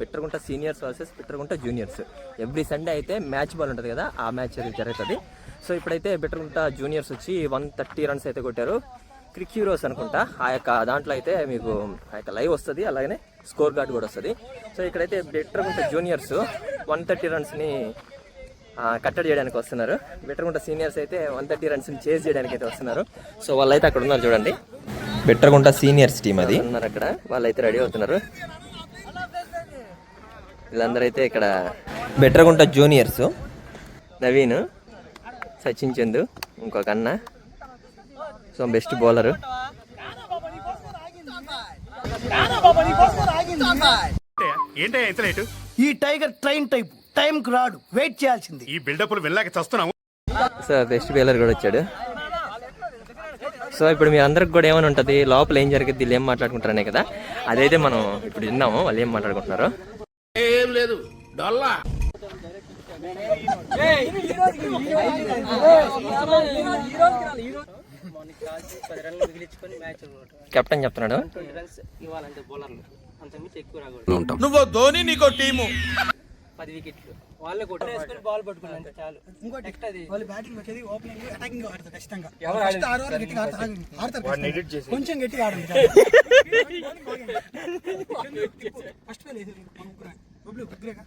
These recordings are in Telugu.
Bittaragunta seniors versus Bittaragunta juniors. Every Sunday అయితే మ్యాచ్ బాల్ ఉంటుంది కదా ఆ మ్యాచ్ అది జరుగుతుంది. సో ఇప్పుడైతే బిట్టరగుంట జూనియర్స్ వచ్చి వన్ థర్టీ రన్స్ అయితే కొట్టారు. క్రిక్ హీరోస్ అనుకుంటా ఆ యొక్క దాంట్లో అయితే మీకు ఆ యొక్క లైవ్ వస్తుంది అలాగనే స్కోర్ కార్డ్ కూడా వస్తుంది. సో ఇక్కడైతే బిట్టరగుంట జూనియర్స్ వన్ థర్టీ రన్స్ని కట్టడి చేయడానికి వస్తున్నారు. బిట్టరగుంట సీనియర్స్ అయితే వన్ థర్టీ రన్స్ని చేజ్ చేయడానికి అయితే వస్తున్నారు. సో వాళ్ళైతే అక్కడ ఉన్నారు చూడండి. బిట్టరగుంట సీనియర్స్ టీం అది. ఉన్నారు అక్కడ? వాళ్ళైతే రెడీ అవుతున్నారు. వీళ్ళందరూ అయితే ఇక్కడ బెటర్గుంట జూనియర్స్ నవీన్ సచిన్ చందు ఇంకొక అన్న. సో బెస్ట్ బౌలర్ ఈ టైగర్ ట్రైన్ టైప్ టైం కు రాడు వెయిట్ చేయాల్సింది. ఈ బిల్డప్లు వెళ్ళాక చస్తున్నాము సో బెస్ట్ బౌలర్ కూడా వచ్చాడు. సో ఇప్పుడు మీ అందరికి కూడా ఏమైనా ఉంటుంది? లోపల ఏం జరిగింది వీళ్ళు ఏం మాట్లాడుకుంటారనే కదా. అదైతే మనం ఇప్పుడు విన్నాము. వాళ్ళు ఏం మాట్లాడుకుంటున్నారు. రన్లు మిగిలించుకొని మ్యాచ్ కెప్టెన్ చెప్తున్నాడు. నువ్వు ధోని నీకో టీము. పది వికెట్లు. వాళ్ళే కొట్టేసుకొని బాల్ పట్టుకుని అంతే. చాలు. ఇంకోటి నెక్స్ట్ అది. వాళ్ళు బ్యాటింగ్ వచ్చేది ఓపెనింగ్ అటాకింగ్ ఆడతారు ఖచ్చితంగా. ఎవరు ఫస్ట్ ఆరు ఓవర్లు గట్టిగా ఆడతారు ఆడతారు. కొంచెం గట్టిగా ఆడండి. ఫస్ట్ ముగ్గురు. ముగ్గురేగా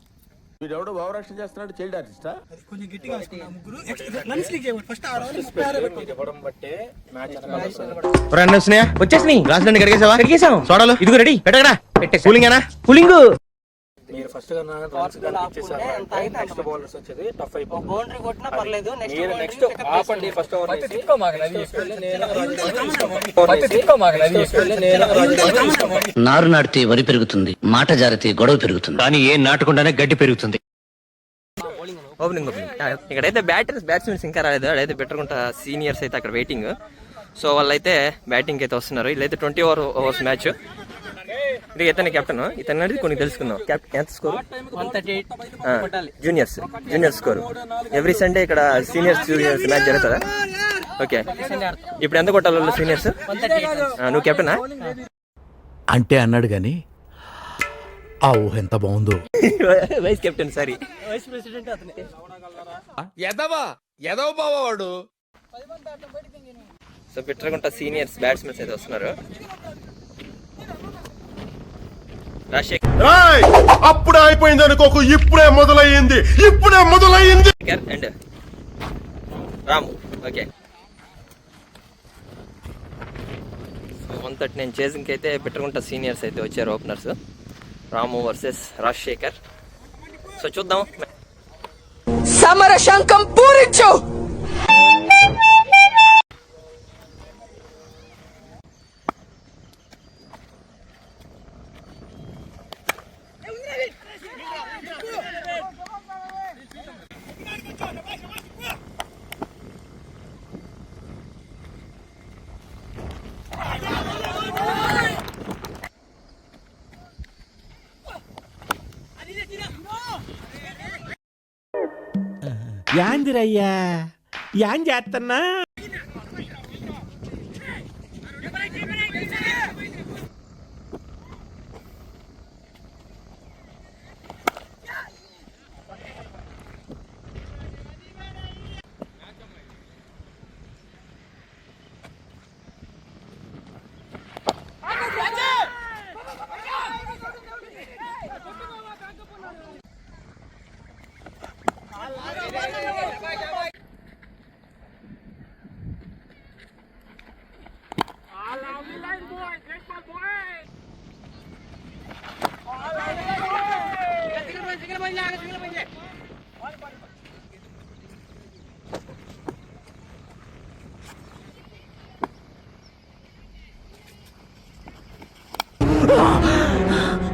వీడెవడో భావరక్షణ చేస్తున్నాడు చైల్డ్ ఆర్టిస్టా? కొంచెం గట్టిగా ముగ్గురు ఫస్ట్ ఆరు ముప్పై ఆరు. వచ్చేసినాయి. కడిగేసావా? కడిగేసాం సోడాలు? ఇదిగో రెడీ. పెట్టగడా పెట్టే కూలింగ్ ఏనా కూలింగ్ ఫస్ట్ నెక్స్ట్ బౌలర్స్ వచ్చేది టఫ్ అయిపోయింది బౌండరీ కొట్టినా పర్లేదు. నెక్స్ట్ నెక్స్ట్ ఆపండి ఫస్ట్ ఓవర్ నారు నాటితే వరి పెరుగుతుంది? మాట జారితే గొడవ పెరుగుతుంది. కానీ ఏ నాటకుండానే గడ్డి పెరుగుతుంది. ఓపెనింగ్ ఓపెనింగ్ ఇక్కడైతే బ్యాటర్స్ బ్యాట్స్మెన్స్ ఇంకా రాలేదు. అడైతే బెటర్గుంట సీనియర్స్ అయితే అక్కడ వెయిటింగ్ సో వాళ్ళైతే బ్యాటింగ్ అయితే వస్తున్నారు. వీళ్ళైతే ట్వంటీ ఓవర్ ఓవర్స్ మ్యాచ్ ఇది ఇతని కెప్టెన్ ఇతను అనేది కొన్ని తెలుసుకుందాం. కెప్టెన్ ఎంత score juniors junior score every Sunday ఇక్కడ సీనియర్స్ జూనియర్స్ మ్యాచ్ జరుగుతుందా? ఓకే ఇప్పుడు ఎంత కొట్టాలి సీనియర్స్ నువ్వు కెప్టెనా అంటే అన్నాడు గాని ఆ ఊహ ఎంత బాగుందో. Vice captain sorry vice president అతనే. ఎదవా? ఎదవ బావాడు సో బిట్రగుంట సీనియర్స్ బ్యాట్స్మెన్స్ అయితే వస్తున్నారు. అప్పుడే అయిపోయింది అనుకోకు ఇప్పుడే మొదలయ్యింది ఇప్పుడే మొదలయ్యింది. And Ramu. Okay. One thirty nine చేసింగ్కి అయితే బిట్రగుంట సీనియర్స్ అయితే వచ్చారు openers. Ramu versus Rajasekhar. So చూద్దాం. సమర శంఖం పూరించు. యాందిరయ్యా ఏం చేస్తున్నా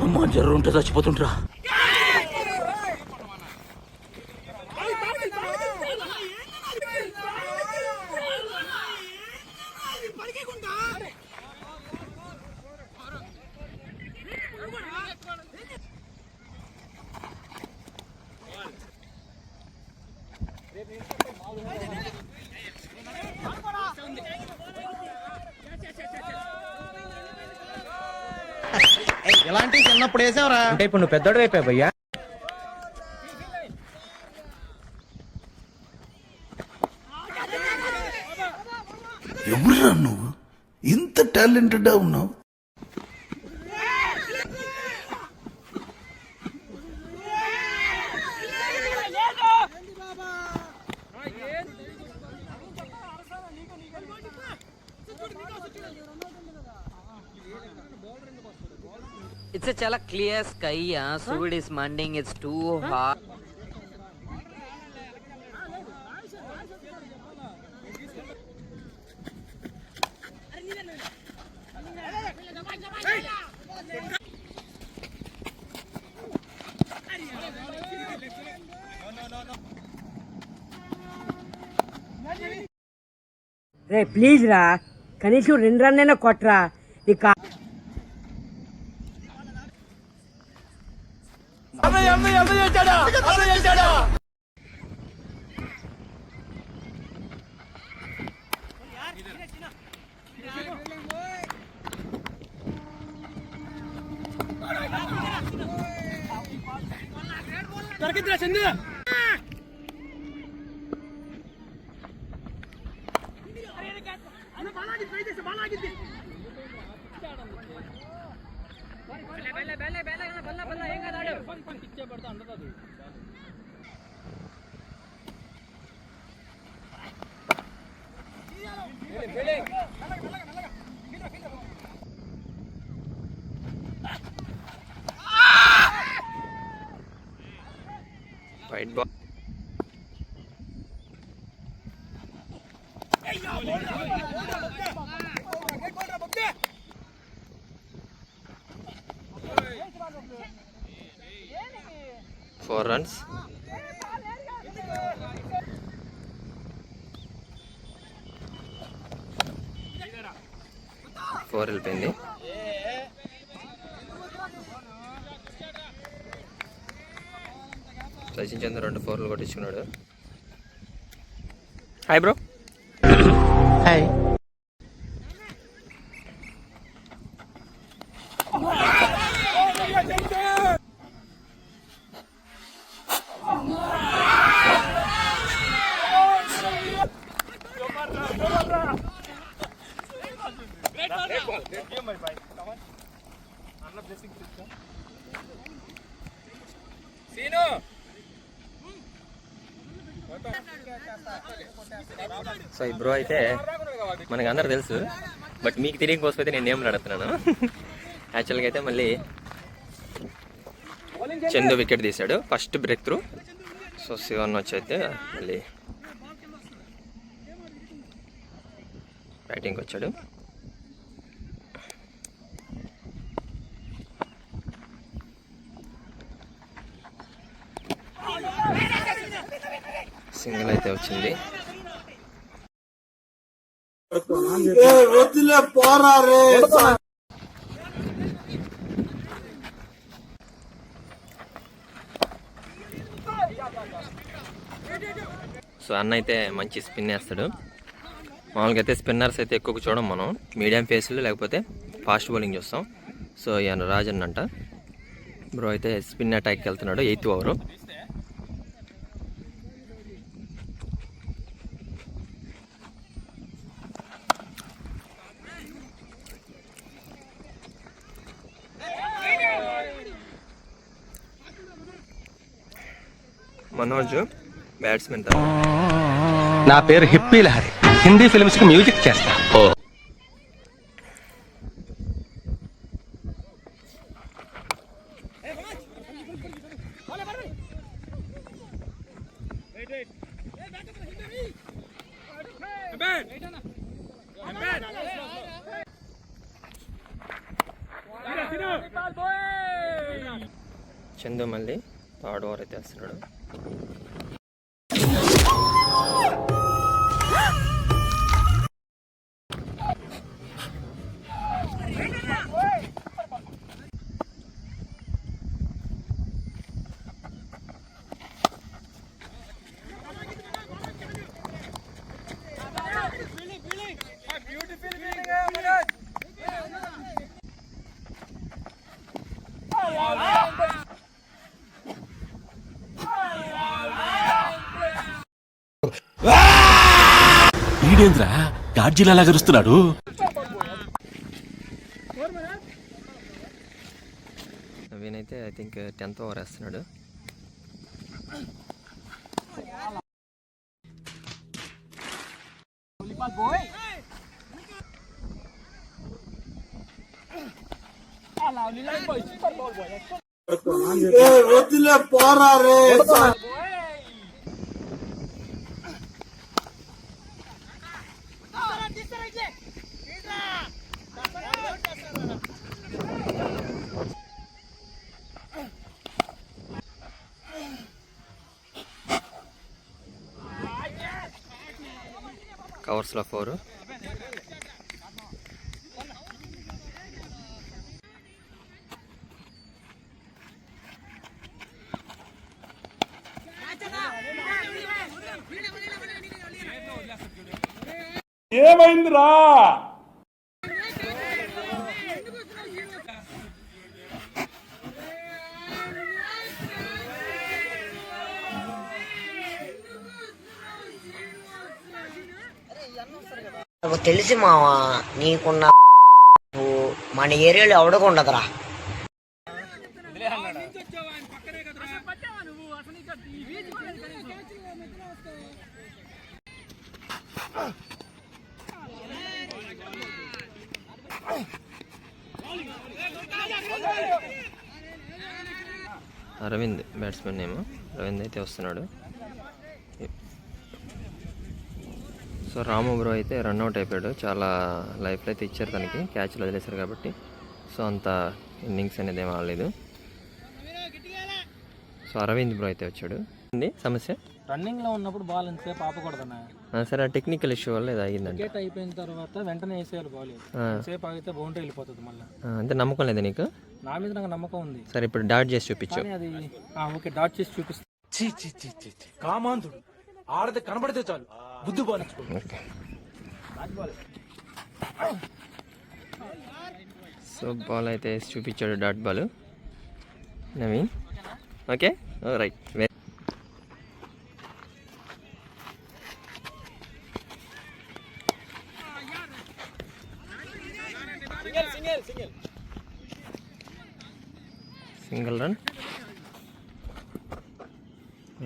అమ్మ జ్వరం ఉంటే చచ్చిపోతుంటరా ఇలాంటి చిన్నప్పుడు వేసావరా. అంటే ఇప్పుడు నువ్వు పెద్దోడు అయిపోయావు భయ్యా. ఎవరురా నువ్వు? ఇంత టాలెంటెడ్ ఉన్నావు. Clear sky. So it is manding, it's too hot. రే ప్లీజ్ రా కనీసం రెండు రన్నైనా కొట్టరా నీకు దొరికిందిరా Chandu white ball four runs four వెళ్ళిపోయింది చంద్ర రెండు ఫోర్లు కొట్టించుకున్నాడు. హాయ్ బ్రో హాయ్ సో ఈ బ్రో అయితే మనకు అందరు తెలుసు బట్ మీకు తెలియని కోసం అయితే నేను ఏం నడుతున్నాను యాక్చువల్గా అయితే మళ్ళీ చందు వికెట్ తీశాడు first breakthrough so Shivan వచ్చి అయితే మళ్ళీ బ్యాటింగ్కి వచ్చాడు. సింగిల్ అయితే వచ్చింది. సో అన్న అయితే మంచి స్పిన్ వేస్తాడు. మామూలుగా అయితే స్పిన్నర్స్ అయితే ఎక్కువ చూడం మనం. మీడియం ఫేస్లు లేకపోతే ఫాస్ట్ బౌలింగ్ చూస్తాం. సో ఈయన రాజన్ అంట. బ్రో అయితే స్పిన్ అటాక్కి వెళ్తున్నాడు ఎయిత్ ఓవరు బ్యాట్స్మెన్ నా పేరు హిప్పీ లహరి. హిందీ ఫిల్మ్స్కి మ్యూజిక్ చేస్తా. చందు మళ్ళీ థర్డ్ ఓవర్ అయితే వేస్తున్నాడు. ఈడేంద్రా గాడ్జిలా గరుస్తున్నాడు? నవీన్ అయితే ఐ థింక్ టెన్త్ ఓవర్ వేస్తున్నాడు. కవర్స్లో ఫోర్ ఏమైంది రా తెలిసి మావా నీకున్న మన ఏరియాలో అవడకుండదురా అరవింద్ బ్యాట్స్మెన్ ఏమో. అరవింద్ అయితే వస్తున్నాడు. సో రాము బ్రో అయితే రన్అట్ అయిపోయాడు. చాలా లైఫ్లో అయితే ఇచ్చారు తనకి. క్యాచ్లు వదిలేశారు కాబట్టి. సో అంత ఇన్నింగ్స్ అనేది ఏం ఆడలేదు. సో అరవింద్ బ్రో అయితే వచ్చాడు. ఉంది సమస్య? రన్నింగ్లో ఉన్నప్పుడు బాల్ ఎంతసేపు ఆపకూడదన్నా. ఆ, సరే ఆ టెక్నికల్ ఇష్యూ వల్ల ఇది అయ్యిందంట వికెట్ అయిపోయిన తర్వాత వెంటనే వేసేయాలి బాల్ ఎంతసేపు ఆగితే బౌండరీ వెళ్ళిపోతుంది మళ్ళీ. అంతే నమ్మకం లేదా నీకు? నా మీద నాకు నమ్మకం ఉంది. సరే ఇప్పుడు డాట్ చేసి చూపించు. అది ఆ, ఓకే డాట్ చేసి చూపిస్తా. కామాంధుడు. ఆడది కనబడితే చాలు. బుద్ధి సో బాల్ అయితే చూపించాడు dot ball. Naveen? Okay? Right single run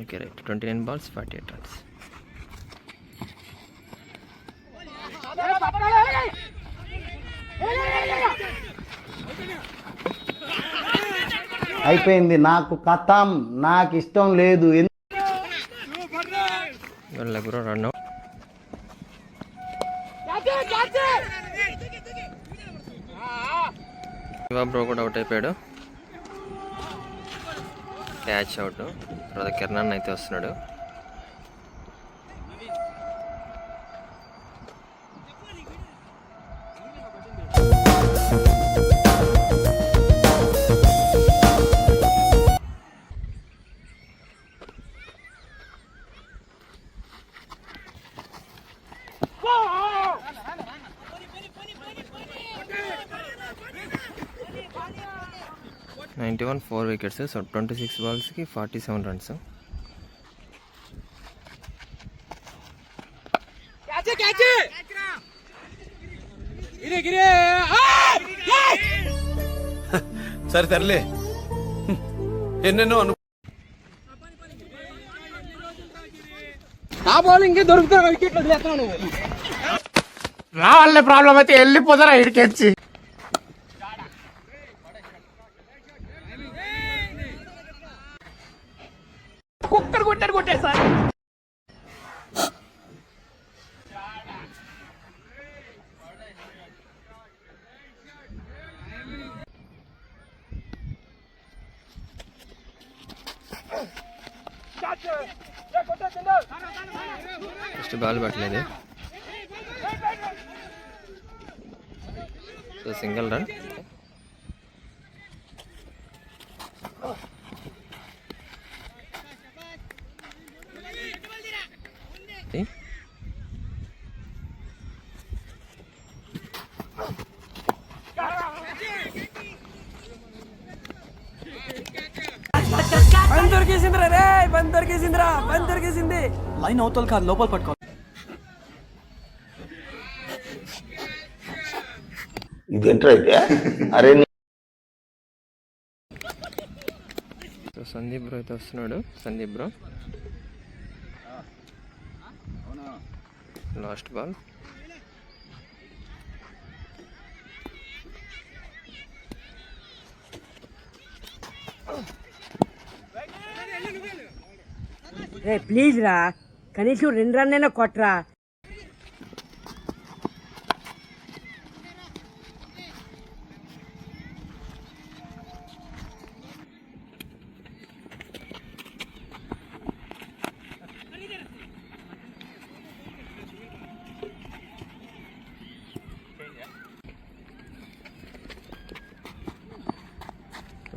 okay right twenty nine balls forty eight runs అయిపోయింది. నాకు కథం నాకు ఇష్టం లేదు. బ్రో బ్రో కూడా అవుట్ అయిపోయాడు. Catch out. తర్వాత కిరణ్ అయితే వస్తున్నాడు. Ninety one four wickets. So twenty six బాల్స్కి forty seven runs. సరే తరలే ఎన్నెన్నో అను నా బౌలింగ్ దొరుకుతున్నా వికెట్లు వదిలేస్తున్నావు నువ్వు నా వల్లే ప్రాబ్లం అయితే వెళ్ళిపోతారా ఇడికెచ్చి ఫస్ట్ బాల్ పట్టలేదు సో సింగిల్ రన్ దొరికేసిందిరా రే బంద్ దొరికేసిందిరా బంద్ దొరికేసింది లైన్ అవతల కాదు లోపల పట్టుకో సో సందీప్ బ్రో అయితే వస్తున్నాడు. సందీప్ బ్రో. లాస్ట్ బాల్ రే ప్లీజ్ రా. కనీసం రెండు రన్నైనా కొట్రా.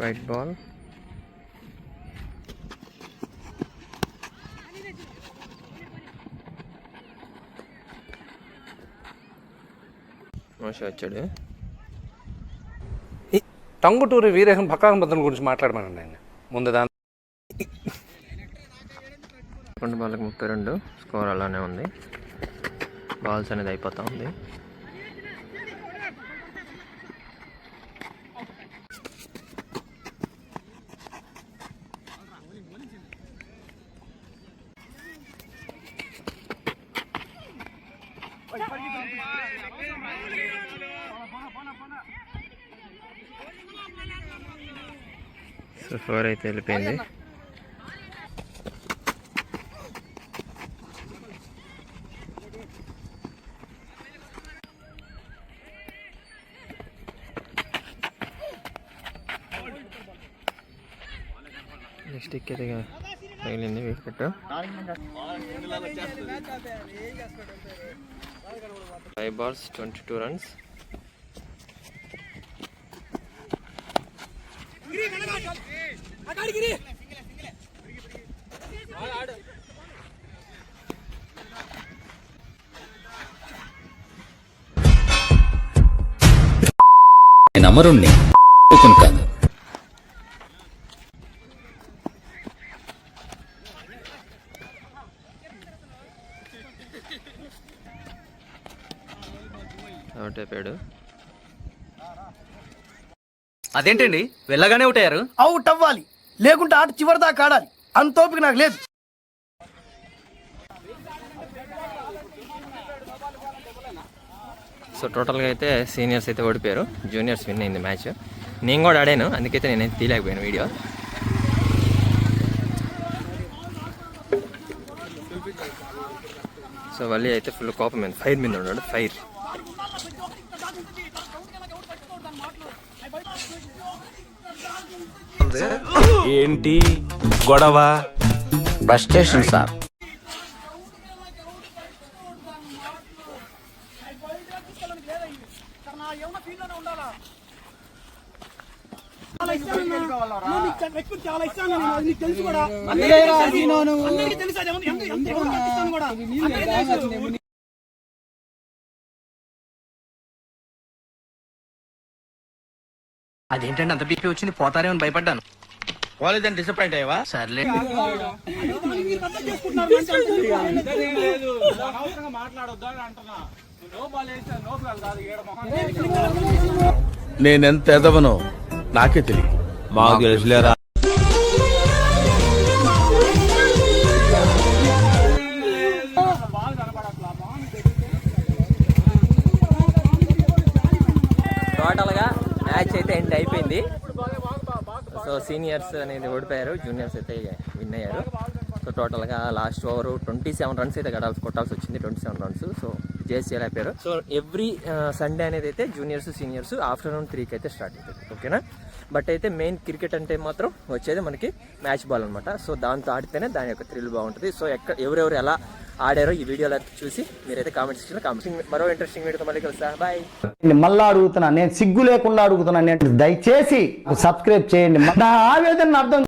వైట్ బాల్ మోష వచ్చాడు. టంగుటూరి వీరేహం భక్కాంబతం గురించి మాట్లాడమనండి ఆయన ముందు దాని రెండు బాల్కి ముప్పై రెండు. స్కోర్ అలానే ఉంది. బాల్స్ అనేది అయిపోతా ఉంది. సో ఫోర్ అయితే వెళ్ళిపోయింది. నెక్స్ట్ ఇక తగిలింది wicket five balls twenty two runs నేను అమరుణ్ణి కాదు. అవుట్ అదేంటండి? వెళ్ళగానే ఉంటాయారు అవుట్ అవ్వాలి. లేకుంటే ఆట చివరి దాకా ఆడాలి. అంత ఓపిక నాకు లేదు. సో టోటల్గా అయితే సీనియర్స్ అయితే ఓడిపోయారు. జూనియర్స్ విన్ అయింది మ్యాచ్. నేను కూడా ఆడాను అందుకైతే నేనైతే తీయలేకపోయాను వీడియో. సో వల్లి అయితే ఫుల్ కోపం మీద ఫైర్ మీద ఉన్నాడు ఫైర్. ఏంటి గొడవ? బస్ స్టేషన్ సార్ చాలా ఇస్తాను నేను, అది నీకు తెలుసు కూడా. అందరికీ తెలుసు. అది. ఎంత- ఎంత- ఎంత ఎవరికి ఇస్తాను కూడా. అందరికీ తెలుసు. అదేంటండి అంత బీపీ వచ్చింది? పోతారేమని భయపడ్డాను. కాలేజ్ డిసప్పాయింట్ అయ్యావా? సర్లే. నేనెంత ఎదవనో నాకే తెలియదు. మాకు తెలుసులేరా? టోటల్గా మ్యాచ్ అయితే ఎండ్ అయిపోయింది. సో సీనియర్స్ అనేది ఓడిపోయారు జూనియర్స్ అయితే విన్ అయ్యారు. సో టోటల్గా last over twenty seven runs అయితే గడాల్సి కొట్టాల్సి వచ్చింది ట్వంటీ సెవెన్ రన్స్ సో జేసీ అయిపోయారు. సో ఎవ్రీ సండే అనేది అయితే జూనియర్స్ సీనియర్స్ ఆఫ్టర్నూన్ త్రీకి అయితే స్టార్ట్ అవుతుంది. ఓకేనా? బట్ అయితే మెయిన్ క్రికెట్ అంటే మాత్రం వచ్చేది మనకి మ్యాచ్ బాల్ అనమాట సో దాంతో ఆడితేనే దాని యొక్క థ్రిల్ బాగుంటుంది. సో ఎక్కడ ఎవరెవరు ఎలా ఆడారో ఈ వీడియోలో చూసి మీరైతే కామెంట్ సెక్షన్లో కామెంట్ మరో ఇంట్రెస్టింగ్ వీడియోతో మళ్ళీ కలుస్తా. బాయ్ మళ్ళా అడుగుతున్నా నేను సిగ్గు లేకుండా అడుగుతున్నా నేను దయచేసి సబ్స్క్రైబ్ చేయండి. నా ఆవేదన అర్థం